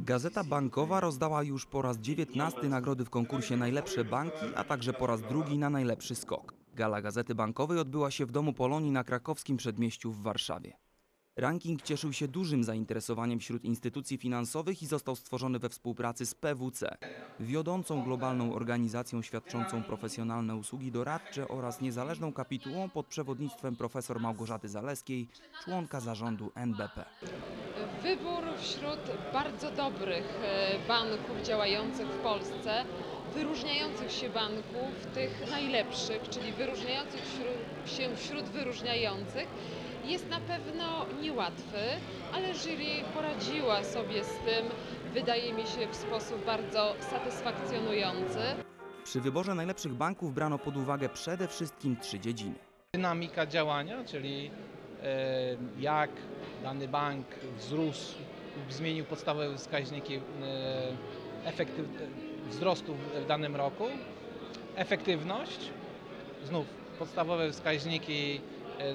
Gazeta Bankowa rozdała już po raz 19 nagrody w konkursie Najlepsze Banki, a także po raz drugi na Najlepszy Skok. Gala Gazety Bankowej odbyła się w Domu Polonii na krakowskim przedmieściu w Warszawie. Ranking cieszył się dużym zainteresowaniem wśród instytucji finansowych i został stworzony we współpracy z PWC, wiodącą globalną organizacją świadczącą profesjonalne usługi doradcze oraz niezależną kapitułą pod przewodnictwem profesor Małgorzaty Zaleskiej, członka zarządu NBP. Wybór wśród bardzo dobrych e, banków działających w Polsce, wyróżniających się banków, tych najlepszych, czyli wyróżniających się wśród wyróżniających, jest na pewno niełatwy, ale jury poradziła sobie z tym, wydaje mi się, w sposób bardzo satysfakcjonujący. Przy wyborze najlepszych banków brano pod uwagę przede wszystkim trzy dziedziny. dynamika działania, czyli e, jak dany bank wzrósł, lub zmienił podstawowe wskaźniki e, efektyw, wzrostu w- danym roku, efektywność, znów podstawowe wskaźniki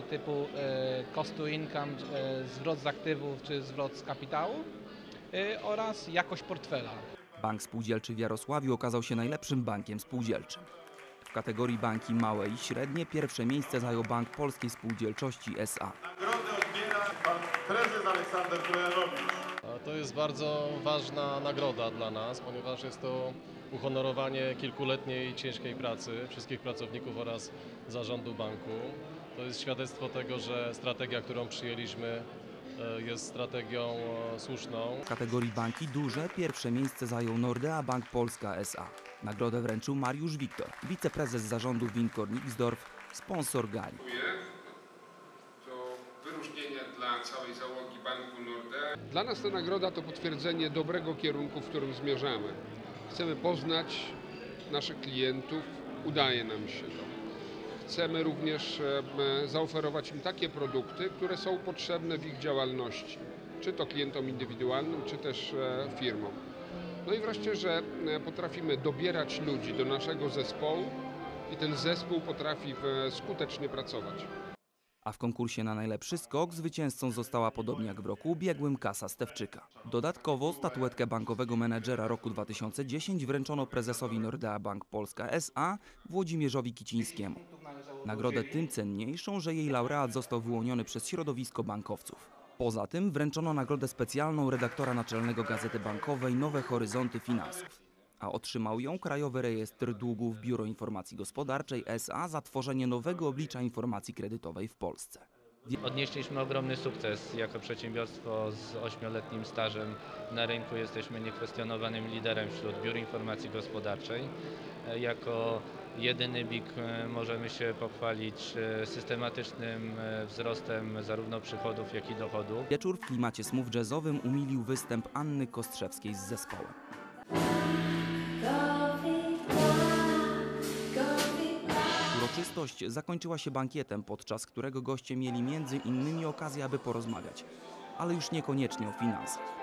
typu e, cost to income, e, zwrot z aktywów czy zwrot z kapitału e, oraz jakość portfela. Bank Spółdzielczy w Jarosławiu okazał się najlepszym bankiem spółdzielczym. W kategorii banki małe i średnie pierwsze miejsce zajął Bank Polskiej Spółdzielczości SA. Nagrodę odbiera pan prezes Aleksander. A To jest bardzo ważna nagroda dla nas, ponieważ jest to uhonorowanie kilkuletniej ciężkiej pracy wszystkich pracowników oraz zarządu banku. To jest świadectwo tego, że strategia, którą przyjęliśmy, e, jest strategią e, słuszną. W kategorii banki duże pierwsze miejsce zajął Nordea Bank Polska SA. Nagrodę wręczył Mariusz Wiktor, wiceprezes zarządu Wincor Nixdorf, sponsor gali. Dziękuję. To wyróżnienie dla całej załogi Banku Nordea. Dla nas ta nagroda to potwierdzenie dobrego kierunku, w którym zmierzamy. Chcemy poznać naszych klientów, udaje nam się to. Chcemy również em, zaoferować im takie produkty, które są potrzebne w ich działalności, czy to klientom indywidualnym, czy też e, firmom. No i wreszcie, że e, potrafimy dobierać ludzi do naszego zespołu i ten zespół potrafi e, skutecznie pracować. A w konkursie na najlepszy skok zwycięzcą została podobnie jak w roku ubiegłym kasa Stewczyka. Dodatkowo statuetkę bankowego menedżera roku 2010 wręczono prezesowi Nordea Bank Polska SA Włodzimierzowi Kicińskiemu. Nagrodę tym cenniejszą, że jej laureat został wyłoniony przez środowisko bankowców. Poza tym wręczono nagrodę specjalną redaktora naczelnego Gazety Bankowej Nowe Horyzonty Finansów. A otrzymał ją Krajowy Rejestr Długów Biuro Informacji Gospodarczej SA za tworzenie nowego oblicza informacji kredytowej w Polsce. Odnieśliśmy ogromny sukces jako przedsiębiorstwo z ośmioletnim stażem na rynku. Jesteśmy niekwestionowanym liderem wśród biur informacji gospodarczej. Jako jedyny BIG e, możemy się pochwalić e, systematycznym e, wzrostem zarówno przychodów, jak i dochodów. Wieczór w klimacie smooth jazzowym umilił występ Anny Kostrzewskiej z zespołem. Uroczystość zakończyła się bankietem, podczas którego goście mieli między innymi okazję, aby porozmawiać, ale już niekoniecznie o finansach.